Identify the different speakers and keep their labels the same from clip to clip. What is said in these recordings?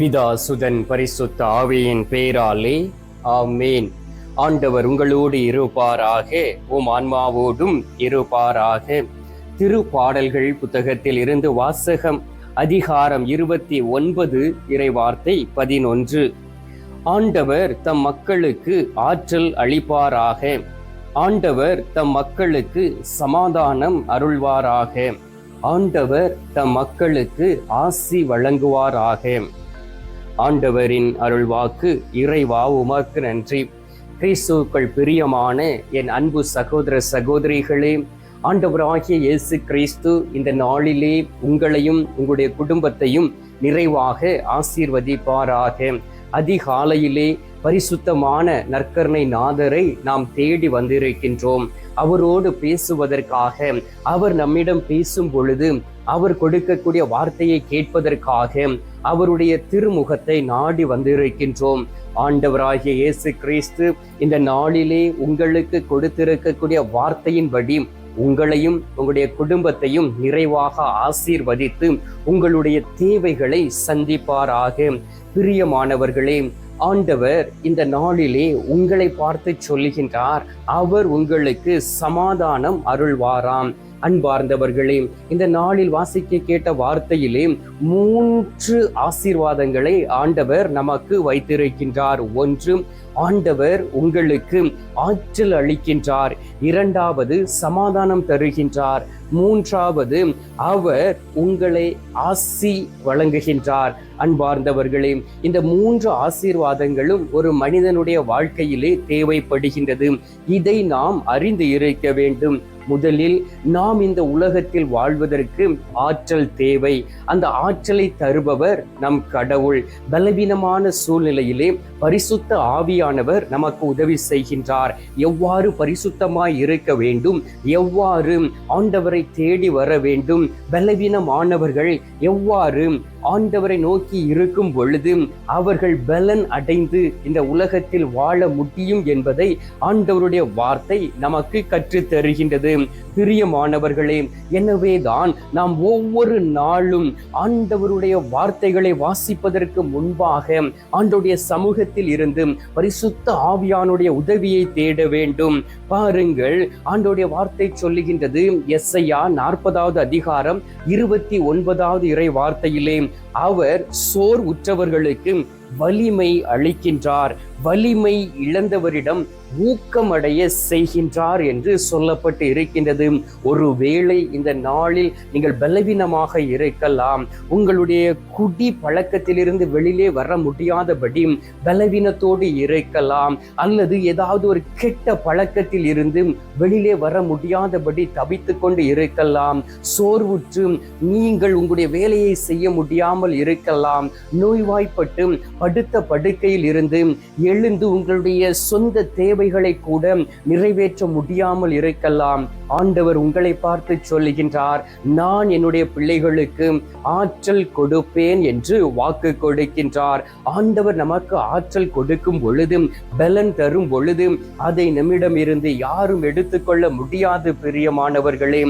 Speaker 1: பிதா சுதன் பரிசுத்த ஆவியின் பேராலே ஆமேன். ஆண்டவர் உங்களோடு இருப்பாராக உம் ஆன்மாவோடும் இருப்பாராக. திருப்பாடல்கள் புத்தகத்தில் இருந்து வாசகம் அதிகாரம் இருபத்தி ஒன்பது இறைவார்த்தை பதினொன்று. ஆண்டவர் தம் மக்களுக்கு ஆற்றல் அளிப்பாராக. ஆண்டவர் தம் மக்களுக்கு சமாதானம் அருள்வாராக. ஆண்டவர் தம் மக்களுக்கு ஆசி வழங்குவாராக. ஆண்டவரின் அருள்வாக்கு இறைவா உமக்கு நன்றி. கிறிஸ்துக்கள் பிரியமான என் அன்பு சகோதர சகோதரிகளே ஆண்டவராகிய இயேசு கிறிஸ்து இந்த நாளிலே உங்களையும் உங்களுடைய குடும்பத்தையும் நிறைவாக ஆசீர்வதிப்பாராக. அதிகாலையிலே பரிசுத்தமான நற்கருணை நாதரை நாம் தேடி வந்திருக்கின்றோம். அவரோடு பேசுவதற்காக அவர் நம்மிடம் பேசும் பொழுது அவர் கொடுக்கக்கூடிய வார்த்தையை கேட்பதற்காக அவருடைய திருமுகத்தை நாடி வந்திருக்கின்றோம். ஆண்டவராகிய இயேசு கிறிஸ்து இந்த நாளிலே உங்களுக்கு கொடுத்திருக்கக்கூடிய வார்த்தையின்படி உங்களையும் உங்களுடைய குடும்பத்தையும் நிறைவாக ஆசீர்வதித்து உங்களுடைய தேவைகளை சந்திப்பாராக. பிரியமானவர்களே ஆண்டவர் இந்த நாளிலே உங்களை பார்த்து சொல்லுகின்றார். அவர் உங்களுக்கு சமாதானம் அருள்வாராம். அன்பார்ந்தவர்களே இந்த நாளில் வாசிக்க கேட்ட வார்த்தையிலே மூன்று ஆசீர்வாதங்களை ஆண்டவர் நமக்கு வைத்திருக்கின்றார். ஒன்று ஆண்டவர் உங்களுக்கு ஆற்றல் அளிக்கின்றார். இரண்டாவது சமாதானம் தருகின்றார். மூன்றாவது அவர் உங்களை ஆசி வழங்குகின்றார். அன்பார்ந்தவர்களே இந்த மூன்று ஆசீர்வாதங்களும் ஒரு மனிதனுடைய வாழ்க்கையிலே தேவைப்படுகின்றது. இதை நாம் அறிந்து இருக்க வேண்டும். முதலில் நாம் இந்த உலகத்தில் வாழ்வதற்கு ஆற்றல் தேவை. அந்த ஆற்றலை தருபவர் நம் கடவுள். பலவீனமான சூழ்நிலையிலே பரிசுத்த ஆவியானவர் நமக்கு உதவி செய்கின்றார். எவ்வாறு பரிசுத்தமாய் இருக்க வேண்டும்? எவ்வாறு ஆண்டவரை தேடி வர வேண்டும்? பலவீனமானவர்கள் எவ்வாறு ஆண்டவரை நோக்கி இருக்கும் பொழுது அவர்கள் பலன் அடைந்து இந்த உலகத்தில் வாழ முடியும் என்பதை ஆண்டவருடைய வார்த்தை நமக்கு கற்றுத் தருகின்றது. பிரியமானவர்களே எனவே தான் நாம் ஒவ்வொரு நாளும் ஆண்டவருடைய வார்த்தைகளை வாசிப்பதற்கு முன்பாக ஆண்டவருடைய சமூகத்தில் இருந்து பரிசுத்த ஆவியானுடைய உதவியை தேட வேண்டும். பாருங்கள் ஆண்டோடைய வார்த்தை சொல்லுகின்றது எஸ்ஐயா நாற்பதாவது அதிகாரம் இருபத்தி ஒன்பதாவது இறை வார்த்தையிலே அவர் சோர் உற்றவர்களுக்கு வலிமை அளிக்கின்றார். வலிமை இழந்தவரிடம் ஊக்கமடைய செய்கின்றார் என்று சொல்லப்பட்டு இருக்கின்றது. ஒருவேளை இந்த நாளில் நீங்கள் பலவீனமாக இருக்கலாம். உங்களுடைய குடி பழக்கத்திலிருந்து வெளியிலே வர முடியாதபடி பலவீனத்தோடு இருக்கலாம். அல்லது ஏதாவது ஒரு கெட்ட பழக்கத்தில் இருந்து வெளியிலே வர முடியாதபடி தவித்து கொண்டு இருக்கலாம். சோர்வுற்று நீங்கள் உங்களுடைய வேலையை செய்ய முடியாமல் இருக்கலாம். நோய்வாய்ப்பட்டு படுத்த படுக்கையில் இருந்து எழுந்து உங்களுடைய சொந்த தேவை தேவைகளை கூட நிறைவேற்ற முடியாமல் இருக்கலாம். ஆண்டவர் உங்களை பார்த்து சொல்லுகின்றார் நான் என்னுடைய பிள்ளைகளுக்கு ஆற்றல் கொடுப்பேன் என்று வாக்கு கொடுக்கின்றார். ஆண்டவர் நமக்கு ஆற்றல் கொடுக்கும் பொழுது பலன் தரும் பொழுது அதை நம்மிடம் இருந்து யாரும் எடுத்துக்கொள்ள முடியாது பிரியமானவர்களே.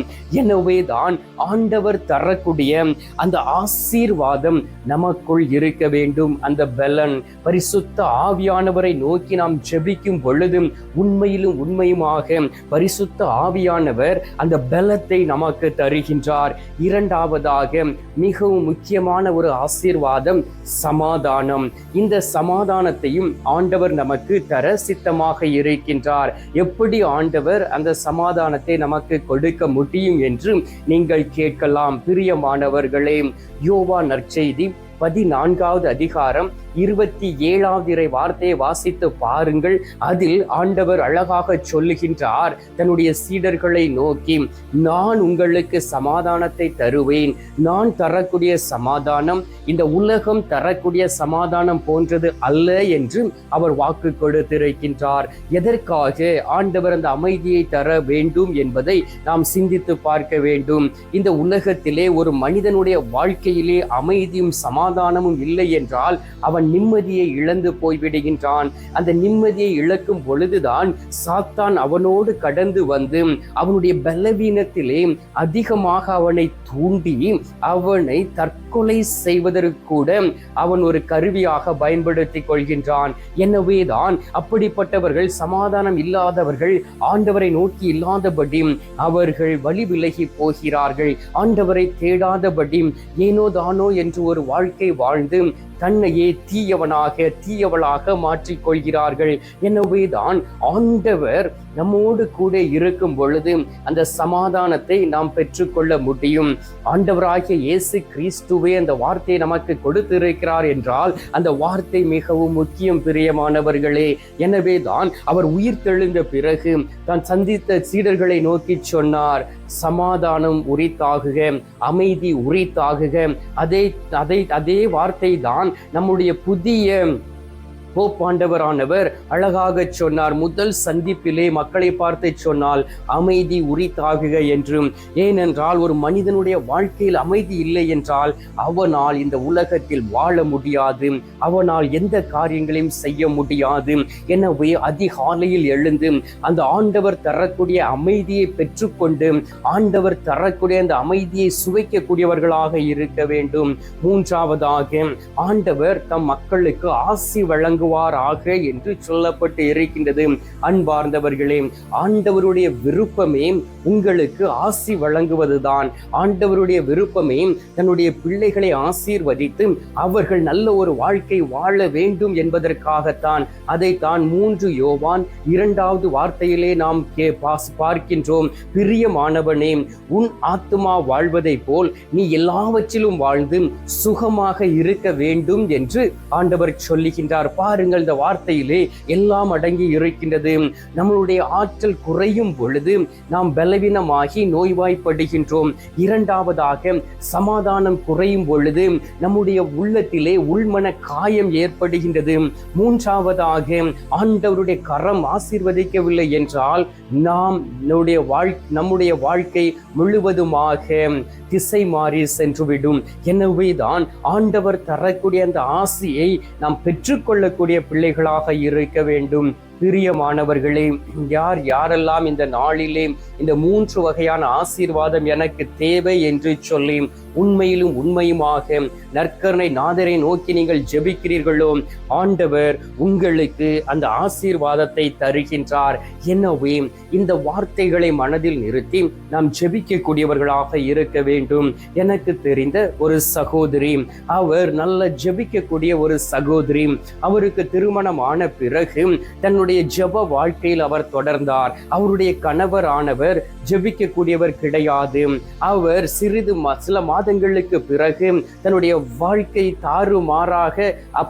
Speaker 1: எனவே தான் ஆண்டவர் தரக்கூடிய அந்த ஆசீர்வாதம் நமக்குள் இருக்க வேண்டும். அந்த பலன் பரிசுத்த ஆவியானவரை நோக்கி நாம் ஜெபிக்கும் பொழுது உண்மையிலும் உண்மையுமாக பரிசுத்த ஆவியானவர் அந்த பலத்தை நமக்கு தருகின்றார். இரண்டாவதாக மிகவும் முக்கியமான ஒரு ஆசீர்வாதம் சமாதானம். இந்த சமாதானத்தையும் ஆண்டவர் நமக்கு தர சித்தமாக இருக்கின்றார். எப்படி ஆண்டவர் அந்த சமாதானத்தை நமக்கு கொடுக்க முடியும் என்று நீங்கள் கேட்கலாம் பிரியமானவர்களே. யோவா நற்செய்தி பதினான்காவது அதிகாரம் இருபத்தி ஏழாவது இறை வார்த்தையை வாசித்து பாருங்கள். அதில் ஆண்டவர் அழகாக சொல்லுகின்றார் தன்னுடைய சீடர்களை நோக்கி நான் உங்களுக்கு சமாதானத்தை தருவேன். நான் தரக்கூடிய சமாதானம் இந்த உலகம் தரக்கூடிய சமாதானம் போன்றது அல்ல என்று அவர் வாக்கு கொடுத்திருக்கின்றார். எதற்காக ஆண்டவர் அந்த அமைதியை தர வேண்டும் என்பதை நாம் சிந்தித்து பார்க்க வேண்டும். இந்த உலகத்திலே ஒரு மனிதனுடைய வாழ்க்கையிலே அமைதியும் சமாதானமும் இல்லை என்றால் அவன் நிம்மதியை இழந்து போய்விடுகின்றான். அந்த நிம்மதியை இழக்கும் பொழுதுதான் சாத்தான் அவனோடு கடந்து வந்து அவனுடைய பலவீனத்திலே அதிகமாக அவனை தூண்டி அவனை தற்கொலை செய்வதற்கு கூட அவன் ஒரு கருவியாக பயன்படுத்திக் கொள்கின்றான். எனவேதான் அப்படிப்பட்டவர்கள் சமாதானம் இல்லாதவர்கள் ஆண்டவரை நோக்கி இல்லாதபடி அவர்கள் வழி விலகி போகிறார்கள். ஆண்டவரை தேடாதபடி ஏனோ தானோ என்று ஒரு வாழ்க்கை வாழ்க்கை வாழ்ந்து தன்னையே தீயவனாக தீயவளாக மாற்றிக்கொள்கிறார்கள். எனவேதான் ஆண்டவர் நம்மோடு கூட இருக்கும் பொழுது அந்த சமாதானத்தை நாம் பெற்றுக்கொள்ள முடியும். ஆண்டவராகிய இயேசு கிறிஸ்துவே அந்த வார்த்தையை நமக்கு கொடுத்திருக்கிறார் என்றால் அந்த வார்த்தை மிகவும் முக்கியம் பிரியமானவர்களே. எனவே தான் அவர் உயிர் தெழுந்த பிறகு தான் சந்தித்த சீடர்களை நோக்கி சொன்னார் சமாதானம் உரித்தாகுக அமைதி உரித்தாகுக. அதை அதை அதை வார்த்தை தான் நம்முடைய புதிய போப்பாண்டவரானவர் அழகாக சொன்னார் முதல் சந்திப்பிலே மக்களை பார்த்து சொன்னால் அமைதி உரித்தாகுக என்றும் ஏனென்றால் ஒரு மனிதனுடைய வாழ்க்கையில் அமைதி இல்லை என்றால் அவனால் இந்த உலகத்தில் வாழ முடியாது அவனால் எந்த காரியங்களையும் செய்ய முடியாது. எனவே அதிகாலையில் எழுந்து அந்த ஆண்டவர் தரக்கூடிய அமைதியை பெற்றுக்கொண்டு ஆண்டவர் தரக்கூடிய அந்த அமைதியை சுவைக்கக்கூடியவர்களாக இருக்க வேண்டும். மூன்றாவதாக ஆண்டவர் தம் மக்களுக்கு ஆசி வழங்க வழங்குவாராக என்று சொல்லப்பட்டு இருக்கின்றது. அன்பார்ந்தவர்களே ஆண்டவருடைய விருப்பமே உங்களுக்கு ஆசி வழங்குவதுதான். ஆண்டவருடைய விருப்பமே தன்னுடைய பிள்ளைகளை ஆசீர்வதித்து அவர்கள் நல்ல ஒரு வாழ்க்கை வாழ வேண்டும் என்பதற்காகத்தான். அதை தான் மூன்று யோவான் இரண்டாவது வார்த்தையிலே நாம் கே பாஸ் பார்க்கின்றோம். பிரியமானவனே உன் ஆத்துமா வாழ்வதை போல் நீ எல்லாவற்றிலும் வாழ்ந்து சுகமாக இருக்க வேண்டும் என்று ஆண்டவர் சொல்லுகின்றார். பாருங்கள் இந்த வார்த்தையிலே எல்லாம் அடங்கி இருக்கின்றது. நம்மளுடைய ஆற்றல் குறையும் பொழுது நாம் பலவீனமாகி நோய்வாய்ப்படுகின்றோம். இரண்டாவதாக சமாதானம் குறையும் பொழுது நம்முடைய உள்ளத்திலே உள்மன காயம் ஏற்படுகின்றது. மூன்றாவதாக ஆண்டவருடைய கரம் ஆசீர்வதிக்கவில்லை என்றால் நாம் நம்முடைய வாழ் நம்முடைய வாழ்க்கை முழுவதுமாக திசை மாறி சென்றுவிடும். எனவேதான் ஆண்டவர் தரக்கூடிய அந்த ஆசையை நாம் பெற்றுக்கொள்ள இருக்கக்கூடிய பிள்ளைகளாக இருக்க வேண்டும். பிரியமானவர்களே யார் யாரெல்லாம் இந்த நாளிலே இந்த மூன்று வகையான ஆசீர்வாதம் எனக்கு தேவை என்று சொல்லி உண்மையிலும் உண்மையுமாக நற்கருணை நாதரை நோக்கி நீங்கள் ஜெபிக்கிறீர்களோ ஆண்டவர் உங்களுக்கு அந்த ஆசீர்வாதத்தை தருகின்றார். எனவே இந்த வார்த்தைகளை மனதில் நிறுத்தி நாம் ஜெபிக்கக்கூடியவர்களாக இருக்க வேண்டும். எனக்கு தெரிந்த ஒரு சகோதரி அவர் நல்ல ஜெபிக்கக்கூடிய ஒரு சகோதரி அவருக்கு திருமணம் ஆன பிறகு தன்னுடைய ஜெப வாழ்க்கையில் அவர் தொடர்ந்தார். அவருடைய கணவர் ஆனவர் ஜெபிக்கக்கூடியவர் கிடையாது. அவர் சிறிது சில மாதங்களுக்கு பிறகு தன்னுடைய வாழ்க்கை தாறுமாறாக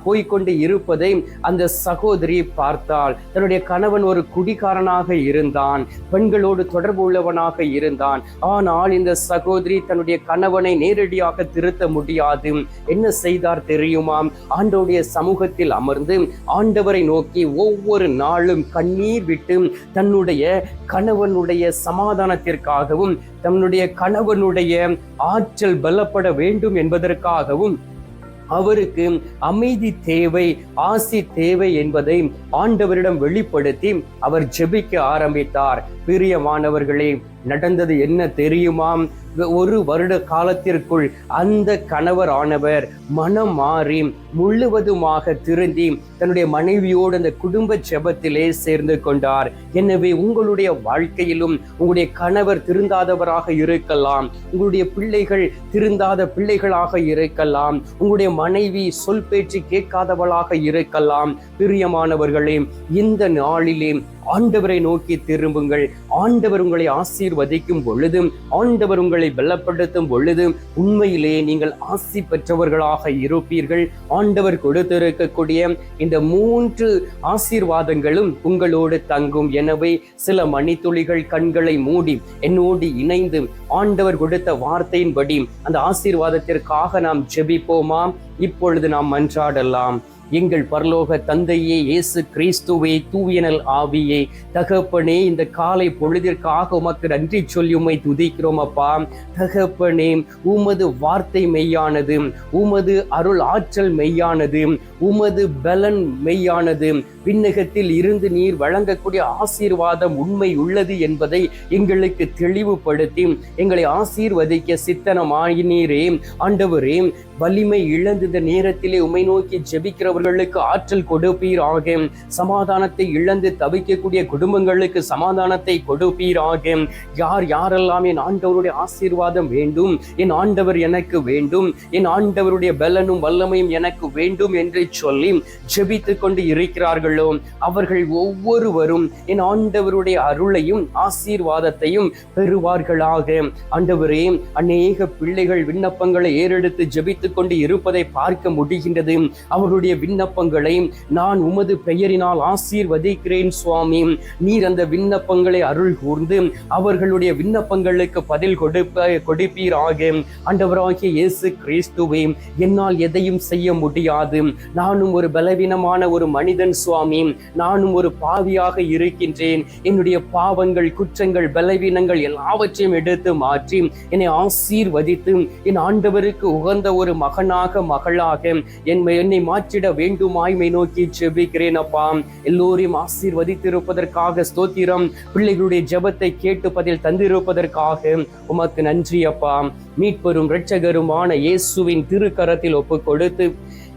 Speaker 1: போய்கொண்டு இருப்பதை அந்த சகோதரி பார்த்தாள். தன்னுடைய கணவன் ஒரு குடிகாரனாக இருந்தான். பெண்களோடு தொடர்பு உள்ளவனாக இருந்தான். ஆனால் இந்த சகோதரி தன்னுடைய கணவனை நேரடியாக திருத்த முடியாது. என்ன செய்தார் தெரியுமாம் ஆண்டோடைய சமூகத்தில் அமர்ந்து ஆண்டவரை நோக்கி ஒவ்வொரு நாளும் கண்ணீர் விட்டு தன்னுடைய கணவனுடைய சமாதானத்திற்காகவும் தன்னுடைய கணவனுடைய ஆற்றல் பலப்பட வேண்டும் என்பதற்காகவும் அவருக்கு அமைதி தேவை ஆசி தேவை என்பதை ஆண்டவரிடம் வெளிப்படுத்தி அவர் ஜெபிக்க ஆரம்பித்தார். பிரியமானவர்களே நடந்தது என்ன தெரியுமாம் ஒரு வருட காலத்திற்குள் அந்த கணவர் ஆனவர் மனம் மாறி முழுவதுமாக திருந்தி தன்னுடைய மனைவியோடு அந்த குடும்ப ஜெபத்திலே சேர்ந்து கொண்டார். எனவே உங்களுடைய வாழ்க்கையிலும் உங்களுடைய கணவர் திருந்தாதவராக இருக்கலாம் உங்களுடைய பிள்ளைகள் திருந்தாத பிள்ளைகளாக இருக்கலாம் உங்களுடைய மனைவி சொல் பேச்சு கேட்காதவளாக இருக்கலாம். பிரியமானவர்களே இந்த நாளிலே ஆண்டவரை நோக்கி திரும்புங்கள். ஆண்டவர் உங்களை ஆசீர்வதிக்கும் பொழுதும் ஆண்டவர் உங்களை பலப்படுத்தும் பொழுதும் உண்மையிலே நீங்கள் ஆசி பெற்றவர்களாக இருப்பீர்கள். ஆண்டவர் கொடுத்திருக்கக்கூடிய இந்த மூன்று ஆசீர்வாதங்களும் உங்களோடு தங்கும். எனவே சில மணித்துளிகள் கண்களை மூடி என்னோடு இணைந்து ஆண்டவர் கொடுத்த வார்த்தையின்படி அந்த ஆசீர்வாதத்திற்காக நாம் ஜெபிப்போமா? இப்பொழுது நாம் மன்றாடலாம். எங்கள் பரலோக தந்தையே இயேசு கிறிஸ்துவே தூவியனல் ஆவியே. தகப்பனே இந்த காலை பொழுதிற்காக உமக்கு நன்றி சொல்லி உம்மை துதிக்கிறோம் அப்பா. தகப்பனே உமது வார்த்தை மெய்யானது உமது அருள் ஆற்றல் மெய்யானது. உமது பலன் மெய்யானது. விண்ணகத்தில் இருந்து நீர் வழங்கக்கூடிய ஆசீர்வாதம் உண்மை உள்ளது என்பதை எங்களுக்கு தெளிவுபடுத்தி எங்களை ஆசீர்வதிக்க சித்தனமாயினீரே. ஆண்டவரே வலிமை இழந்த நேரத்திலே உமை நோக்கி ஜெபிக்கிறவர்களுக்கு ஆற்றல் கொடுப்பீராக. சமாதானத்தை இழந்து தவிக்கக்கூடிய குடும்பங்களுக்கு சமாதானத்தை கொடுப்பீராக. யார் யாரெல்லாம் என் ஆண்டவருடைய ஆசீர்வாதம் வேண்டும் என் ஆண்டவர் எனக்கு வேண்டும் என் ஆண்டவருடைய பலனும் வல்லமையும் எனக்கு வேண்டும் என்று சொல்லி ஜெபித்து கொண்டு இருக்கிறார்களோ அவர்கள் ஒவ்வொருவரும் என் ஆண்டவருடைய அருளையும் ஆசீர்வாதத்தையும் பெறுவார்களாக. ஆண்டவரே அநேக பிள்ளைகள் விண்ணப்பங்களை ஏறெடுத்து ஜெபித்து கொண்டு இருப்பதை பார்க்க முடிகின்றது. அவருடைய விண்ணப்பங்களை நான் உமது பெயரினால் ஆசீர்வதிக்கிறேன் சுவாமி. நீர் அந்த விண்ணப்பங்களை அருள் கூர்ந்து அவர்களுடைய விண்ணப்பங்களுக்கு பதில் கொடுப்ப கொடுப்பீராக. ஆண்டவராகிய இயேசு கிறிஸ்துவே என்னால் எதையும் செய்ய முடியாது. நானும் ஒரு பலவீனமான ஒரு மனிதன் சுவாமி. நானும் ஒரு பாவியாக இருக்கின்றேன். என்னுடைய பாவங்கள் குற்றங்கள் பலவீனங்கள் எல்லாவற்றையும் எடுத்து மாற்றி என்னை ஆசீர்வதித்து என் ஆண்டவருக்கு உகந்த ஒரு மகனாக மகளாக என்னை மாற்றிட வேண்டுமாய்மை நோக்கி செபிக்கிறேன் அப்பா. எல்லோரையும் ஆசீர்வதித்திருப்பதற்காக ஸ்தோத்திரம். பிள்ளைகளுடைய ஜெபத்தை கேட்டு பதில் தந்திருப்பதற்காக உமக்கு நன்றி அப்பா. மீட்பெரும் இரட்சகருமான இயேசுவின் திருக்கரத்தில் ஒப்பு கொடுத்து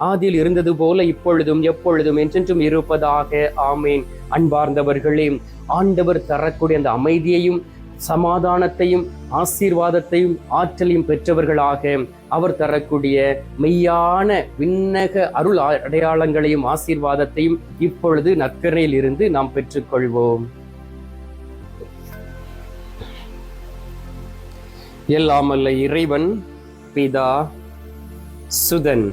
Speaker 1: ஆதியில் இருந்தது போல இப்பொழுதும் எப்பொழுதும் என்றென்றும் இருப்பதாக. ஆமேன். அன்பார்ந்தவர்களே ஆண்டவர் தரக்கூடிய அந்த அமைதியையும் சமாதானத்தையும் ஆசீர்வாதத்தையும் ஆற்றலையும் பெற்றவர்களாக அவர் தரக்கூடிய மெய்யான விண்ணக அருள் அடையாளங்களையும் ஆசீர்வாதத்தையும் இப்பொழுது நற்கரையில் இருந்து நாம் பெற்றுக்கொள்வோம். எல்லாமல்ல இறைவன் பிதா சுதன்.